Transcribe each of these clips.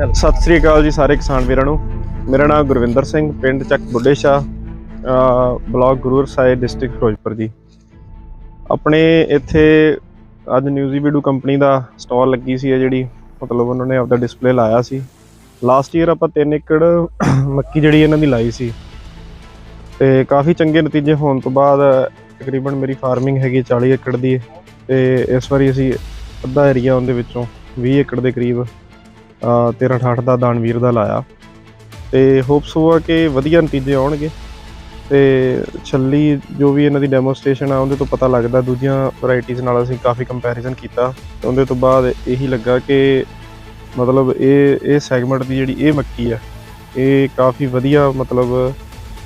ਸਤਿ ਸ੍ਰੀ ਅਕਾਲ ਜੀ ਸਾਰੇ ਕਿਸਾਨ ਵੀਰਾਂ ਨੂੰ। ਮੇਰਾ ਨਾਮ ਗੁਰਵਿੰਦਰ ਸਿੰਘ, ਪਿੰਡ ਚੱਕ ਬੁੱਢੇ ਸ਼ਾਹ, ਅਹ, ਬਲਾਕ ਗੁਰੂਰ ਸਾਹਿਬ, ਡਿਸਟ੍ਰਿਕਟ ਫਿਰੋਜ਼ਪੁਰ ਜੀ ਆਪਣੇ ਇੱਥੇ ਅੱਜ ਨਿਊਜ਼ੀ ਵੀਡੂ ਕੰਪਨੀ ਦਾ ਸਟਾਲ ਲੱਗੀ ਸੀ ਇਹ ਜਿਹੜੀ, ਮਤਲਬ ਉਹਨਾਂ ਨੇ ਆਪਦਾ ਡਿਸਪਲੇ ਲਾਇਆ ਸੀ। ਲਾਸਟ ਈਅਰ ਆਪਾਂ 3 ਏਕੜ ਮੱਕੀ ਜਿਹੜੀ ਇਹਨਾਂ ਦੀ ਲਾਈ ਸੀ। ਤੇ ਕਾਫੀ ਚੰਗੇ ਨਤੀਜੇ ਹੋਣ ਤੋਂ ਬਾਅਦ ਤਕਰੀਬਨ ਮੇਰੀ ਫਾਰਮਿੰਗ ਹੈਗੀ 40 ਏਕੜ ਦੀ। ਤੇ ਇਸ ਵਾਰੀ ਅਸੀਂ ਅੱਧਾ ਏਰੀਆ ਉਹਦੇ ਵਿੱਚੋਂ 20 ਏਕੜ ਦੇ ਕਰੀਬ ਅ 13 68 ਦਾ ਦਾਨਵੀਰ ਦਾ ਲਾਇਆ। ਤੇ ਹੋਪਸ ਹੋਆ ਕਿ ਵਧੀਆ ਨਤੀਜੇ ਆਉਣਗੇ। ਤੇ ਛੱਲੀ ਜੋ ਵੀ ਇਹਨਾਂ ਦੀ ਡੈਮੋਸਟ੍ਰੇਸ਼ਨ ਆ, ਉਹਦੇ ਤੋਂ ਪਤਾ ਲੱਗਦਾ ਦੂਜੀਆਂ ਵੈਰਾਈਟੀਆਂ ਨਾਲ ਅਸੀਂ ਕਾਫੀ ਕੰਪੈਰੀਜ਼ਨ ਕੀਤਾ। ਤੇ ਉਹਦੇ ਤੋਂ ਬਾਅਦ ਇਹੀ ਲੱਗਾ ਕਿ ਮਤਲਬ ਇਹ ਇਹ ਸੈਗਮੈਂਟ ਦੀ ਜਿਹੜੀ ਇਹ ਮੱਕੀ ਆ, ਇਹ ਕਾਫੀ ਵਧੀਆ ਮਤਲਬ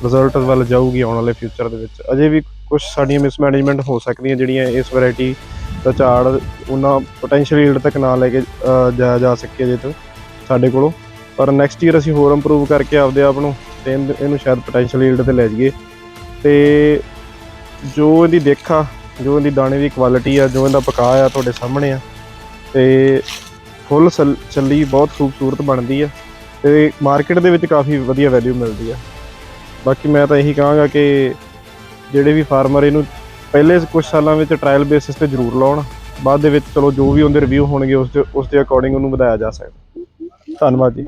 ਰਿਜ਼ਲਟ ਵੱਲ ਜਾਊਗੀ ਆਉਣ ਵਾਲੇ ਫਿਊਚਰ ਦੇ ਵਿੱਚ। ਅਜੇ ਵੀ ਕੁਝ ਸਾਡੀਆਂ ਮਿਸਮੈਨੇਜਮੈਂਟ ਹੋ ਸਕਦੀਆਂ ਜਿਹੜੀਆਂ ਇਸ ਵੈਰਾਈਟੀ ਤਾਂ ਝਾੜ ਉਹਨਾਂ ਪੋਟੈਂਸ਼ੀਅਲ ਯੀਲਡ ਤੱਕ ਨਾ ਲੈ ਕੇ ਜਾਇਆ ਜਾ ਸਕੇ ਜੇ ਤੋਂ, ਸਾਡੇ ਕੋਲੋਂ। ਪਰ ਨੈਕਸਟ ਈਅਰ ਅਸੀਂ ਹੋਰ ਇੰਪਰੂਵ ਕਰਕੇ ਆਪਦੇ ਆਪ ਨੂੰ, ਤੇ ਇਹਨੂੰ ਸ਼ਾਇਦ ਪੋਟੈਂਸ਼ੀਅਲ ਯੀਲਡ ਤੇ ਲੈ ਜਾਈਏ। ਤੇ ਜੋ ਇਹਦੀ ਦੇਖਾ ਜੋ ਇਹਦੀ ਦਾਣੇ ਦੀ ਕੁਆਲਿਟੀ ਆ, ਜੋ ਇਹਦਾ ਪਕਾ ਆ ਤੁਹਾਡੇ ਸਾਹਮਣੇ ਆ, ਤੇ ਫੁੱਲ ਚੱਲੀ ਬਹੁਤ ਖੂਬਸੂਰਤ ਬਣਦੀ ਆ, ਤੇ ਮਾਰਕੀਟ ਦੇ ਵਿੱਚ ਕਾਫੀ ਵਧੀਆ ਵੈਲਿਊ ਮਿਲਦੀ ਆ। ਬਾਕੀ ਮੈਂ ਤਾਂ ਇਹੀ ਕਹਾਂਗਾ ਕਿ ਜਿਹੜੇ ਵੀ ਫਾਰਮਰ ਇਹਨੂੰ ਪਹਿਲੇ ਕੁਝ ਸਾਲਾਂ ਵਿੱਚ ਟ੍ਰਾਇਲ ਬੇਸਿਸ ਤੇ ਜ਼ਰੂਰ ਲਾਉਣ, ਬਾਅਦ ਦੇ ਵਿੱਚ ਚਲੋ ਜੋ ਵੀ ਉਹਦੇ ਰਿਵਿਊ ਹੋਣਗੇ, ਉਸ ਦੇ ਉਸ ਦੇ ਅਕੋਰਡਿੰਗ ਉਹਨੂੰ ਵਧਾਇਆ ਜਾ ਸਕਦਾ। ਧੰਨਵਾਦ ਜੀ।